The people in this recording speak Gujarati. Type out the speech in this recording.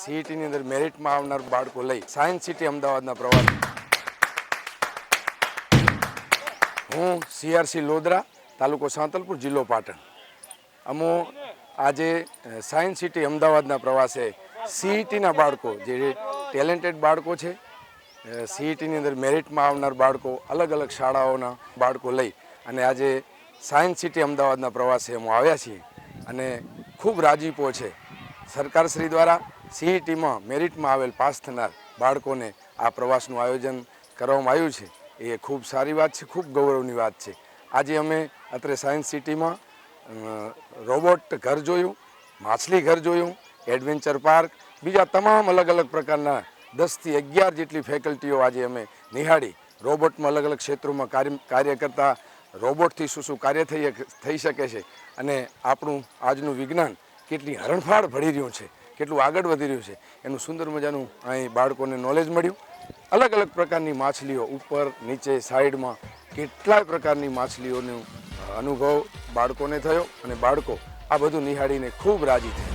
સીઈટીની અંદર મેરિટમાં આવનાર બાળકો લઈ સાયન્સ સિટી અમદાવાદના પ્રવાસ. હું સીઆરસી લોદરા, તાલુકો સાંતલપુર, જિલ્લો પાટણ. અમો આજે સાયન્સ સિટી અમદાવાદના પ્રવાસે સીઈટીના બાળકો, જે ટેલેન્ટેડ બાળકો છે સીઈટીની અંદર મેરિટમાં આવનાર બાળકો અલગ અલગ શાળાઓના બાળકો લઈ અને આજે સાયન્સ સિટી અમદાવાદના પ્રવાસે અમે આવ્યા છીએ. અને ખૂબ રાજીપો છે. સરકારશ્રી દ્વારા સીઈટીમાં મેરિટમાં આવેલ પાસ થનાર બાળકોને આ પ્રવાસનું આયોજન કરવામાં આવ્યું છે. એ ખૂબ સારી વાત છે, ખૂબ ગૌરવની વાત છે. આજે અમે અત્રે સાયન્સ સિટીમાં રોબોટ ઘર જોયું, માછલી ઘર જોયું, એડવેન્ચર પાર્ક, બીજા તમામ અલગ અલગ પ્રકારના દસથી અગિયાર જેટલી ફેકલ્ટીઓ આજે અમે નિહાળી. રોબોટમાં અલગ અલગ ક્ષેત્રોમાં કાર્ય કરતા રોબોટથી શું શું કાર્ય થઈ થઈ શકે છે અને આપણું આજનું વિજ્ઞાન કેટલી હરણફાળ ભળી રહ્યું છે, કેટલું આગળ વધી રહ્યું છે. એનું સુંદર મજાનું અહીં બાળકોને નોલેજ મળ્યું. અલગ અલગ પ્રકારની માછલીઓ ઉપર, નીચે, સાઈડમાં કેટલાય પ્રકારની માછલીઓનો અનુભવ બાળકોને થયો અને બાળકો આ બધું નિહાળીને ખૂબ રાજી થયા.